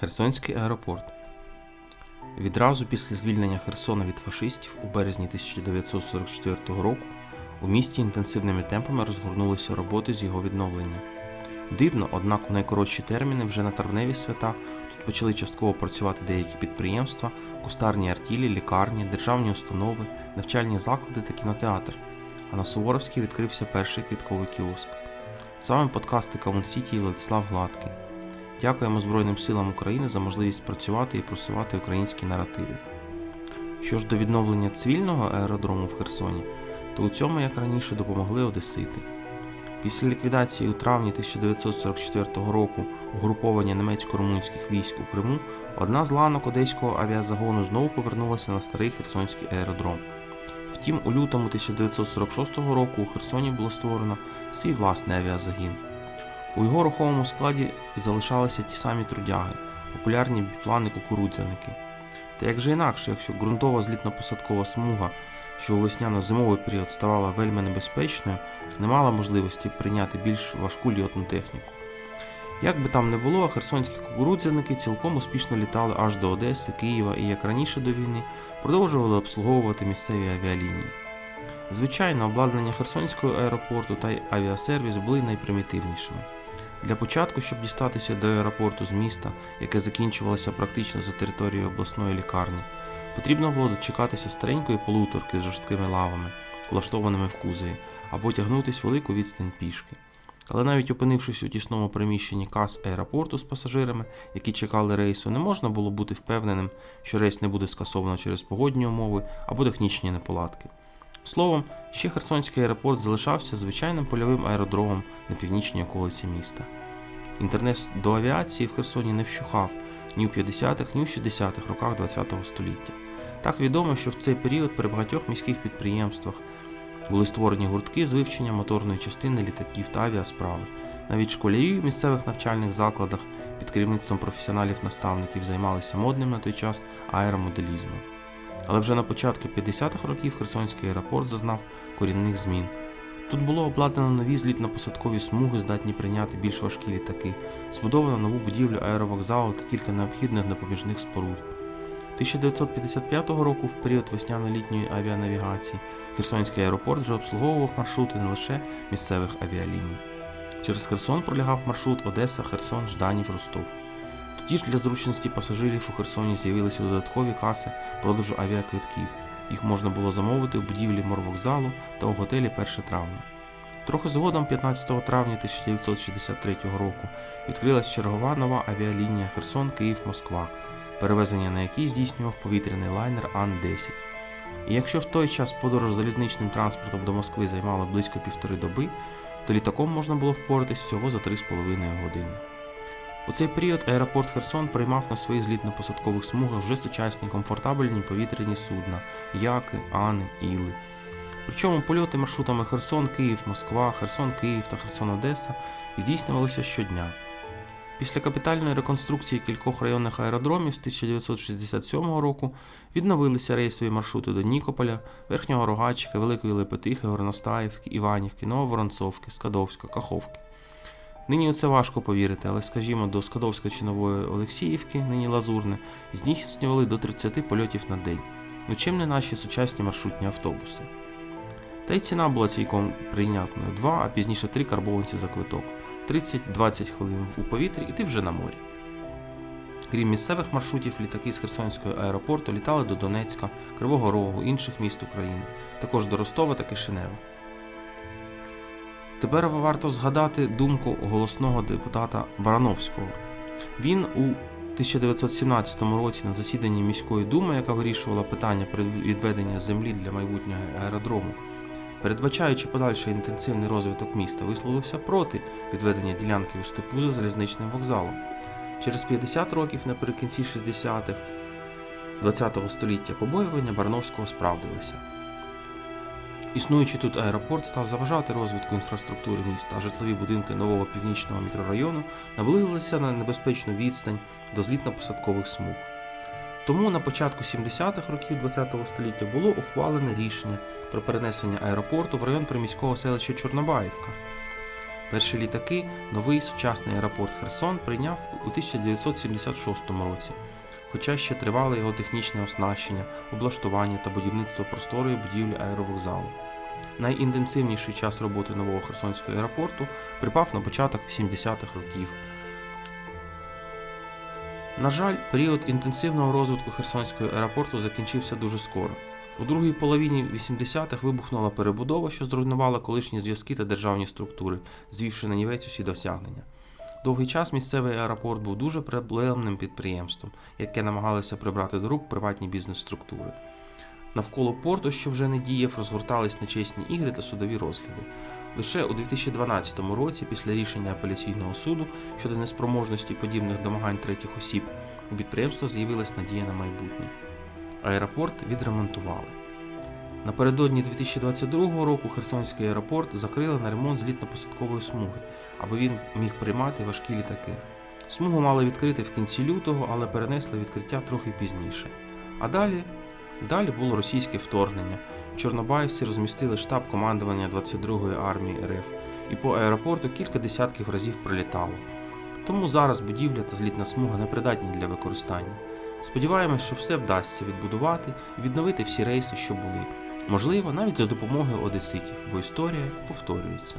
Херсонський аеропорт. Відразу після звільнення Херсона від фашистів у березні 1944 року у місті інтенсивними темпами розгорнулися роботи з його відновлення. Дивно, однак у найкоротші терміни вже на травневі свята тут почали частково працювати деякі підприємства, кустарні артілі, лікарні, державні установи, навчальні заклади та кінотеатр. А на Суворовській відкрився перший квітковий кіоск. Вами подкасти Кавун Сіті і Владислав Гладкий. Дякуємо Збройним силам України за можливість працювати і просувати українські наративи. Що ж до відновлення цивільного аеродрому в Херсоні, то у цьому, як раніше, допомогли Одесити. Після ліквідації у травні 1944 року угруповання німецько-румунських військ у Криму, одна з ланок одеського авіазагону знову повернулася на старий Херсонський аеродром. Втім, у лютому 1946 року у Херсоні було створено свій власний авіазагін. У його рухомому складі залишалися ті самі трудяги, популярні біплани кукурудзяники. Та як же інакше, якщо ґрунтова злітно-посадкова смуга, що у весняно-зимовий період ставала вельми небезпечною, не мала можливості прийняти більш важку льотну техніку. Як би там не було, херсонські кукурудзяники цілком успішно літали аж до Одеси, Києва і, як раніше до війни, продовжували обслуговувати місцеві авіалінії. Звичайно, обладнання Херсонського аеропорту та й авіасервіс були найпримітивнішими. Для початку, щоб дістатися до аеропорту з міста, яке закінчувалося практично за територією обласної лікарні, потрібно було дочекатися старенької полуторки з жорсткими лавами, влаштованими в кузові, або тягнутись велику відстань пішки. Але навіть опинившись у тісному приміщенні кас аеропорту з пасажирами, які чекали рейсу, не можна було бути впевненим, що рейс не буде скасовано через погодні умови або технічні неполадки. Словом, ще Херсонський аеропорт залишався звичайним польовим аеродромом на північній околиці міста. Інтернет до авіації в Херсоні не вщухав ні у 50-х, ні у 60-х роках ХХ століття. Так відомо, що в цей період при багатьох міських підприємствах були створені гуртки з вивчення моторної частини літаків та авіасправи. Навіть школярі в місцевих навчальних закладах під керівництвом професіоналів-наставників займалися модним на той час аеромоделізмом. Але вже на початку 50-х років Херсонський аеропорт зазнав корінних змін. Тут було обладнано нові злітно-посадкові смуги, здатні прийняти більш важкі літаки, збудовано нову будівлю аеровокзалу та кілька необхідних допоміжних споруд. 1955 року, в період весняно-літньої авіанавігації, Херсонський аеропорт вже обслуговував маршрути не лише місцевих авіаліній. Через Херсон пролягав маршрут Одеса, Херсон, Жданів, Ростов. Тоді ж для зручності пасажирів у Херсоні з'явилися додаткові каси продажу авіаквитків. Їх можна було замовити в будівлі морвокзалу та у готелі 1 травня. Трохи згодом, 15 травня 1963 року, відкрилась чергова нова авіалінія Херсон-Київ-Москва, перевезення на якій здійснював повітряний лайнер Ан-10. І якщо в той час подорож залізничним транспортом до Москви займала близько півтори доби, то літаком можна було впоратись всього за 3,5 години. У цей період аеропорт Херсон приймав на своїх злітно-посадкових смугах вже сучасні комфортабельні повітряні судна, яки, ани, іли. Причому польоти маршрутами Херсон, Київ, Москва, Херсон, Київ та Херсон Одеса здійснювалися щодня. Після капітальної реконструкції кількох районних аеродромів з 1967 року відновилися рейсові маршрути до Нікополя, Верхнього Рогачика, Великої Лепетихи, Горностаївки, Іванівки, Нововоронцовки, Скадовська, Каховки. Нині у це важко повірити, але, скажімо, до Скадовсько-Чинової Олексіївки, нині Лазурне, здійснювали до 30 польотів на день. Ну чим не наші сучасні маршрутні автобуси. Та й ціна була цілком прийнятною: два, а пізніше три карбованці за квиток. 30-20 хвилин у повітрі і ти вже на морі. Крім місцевих маршрутів, літаки з Херсонського аеропорту літали до Донецька, Кривого Рогу, інших міст України, також до Ростова та Кишинева. Тепер варто згадати думку голосного депутата Барановського. Він у 1917 році на засіданні міської думи, яка вирішувала питання про відведення землі для майбутнього аеродрому, передбачаючи подальший інтенсивний розвиток міста, висловився проти відведення ділянки у степу за залізничним вокзалом. Через 50 років наприкінці 60-х ХХ століття побоювання Барановського справдилися. Існуючий тут аеропорт став заважати розвитку інфраструктури міста, а житлові будинки нового північного мікрорайону наблизилися на небезпечну відстань до злітно-посадкових смуг. Тому на початку 70-х років ХХ століття було ухвалене рішення про перенесення аеропорту в район приміського селища Чорнобаївка. Перші літаки новий сучасний аеропорт Херсон прийняв у 1976 році, хоча ще тривало його технічне оснащення, облаштування та будівництво просторої будівлі аеровокзалу. Найінтенсивніший час роботи нового Херсонського аеропорту припав на початок 70-х років. На жаль, період інтенсивного розвитку Херсонського аеропорту закінчився дуже скоро. У другій половині 80-х вибухнула перебудова, що зруйнувала колишні зв'язки та державні структури, звівши на нівець усі досягнення. Довгий час місцевий аеропорт був дуже проблемним підприємством, яке намагалося прибрати до рук приватні бізнес-структури. Навколо порту, що вже не діяв, розгортались нечесні ігри та судові розгляди. Лише у 2012 році, після рішення апеляційного суду щодо неспроможності подібних домагань третіх осіб, у підприємства з'явилась надія на майбутнє. Аеропорт відремонтували. Напередодні 2022 року Херсонський аеропорт закрили на ремонт злітно-посадкової смуги, аби він міг приймати важкі літаки. Смугу мали відкрити в кінці лютого, але перенесли відкриття трохи пізніше. А далі, далі було російське вторгнення. Чорнобаївці розмістили штаб командування 22-ї армії РФ, і по аеропорту кілька десятків разів прилітало. Тому зараз будівля та злітна смуга непридатні для використання. Сподіваємось, що все вдасться відбудувати і відновити всі рейси, що були. Можливо, навіть за допомогою одеситів, бо історія повторюється.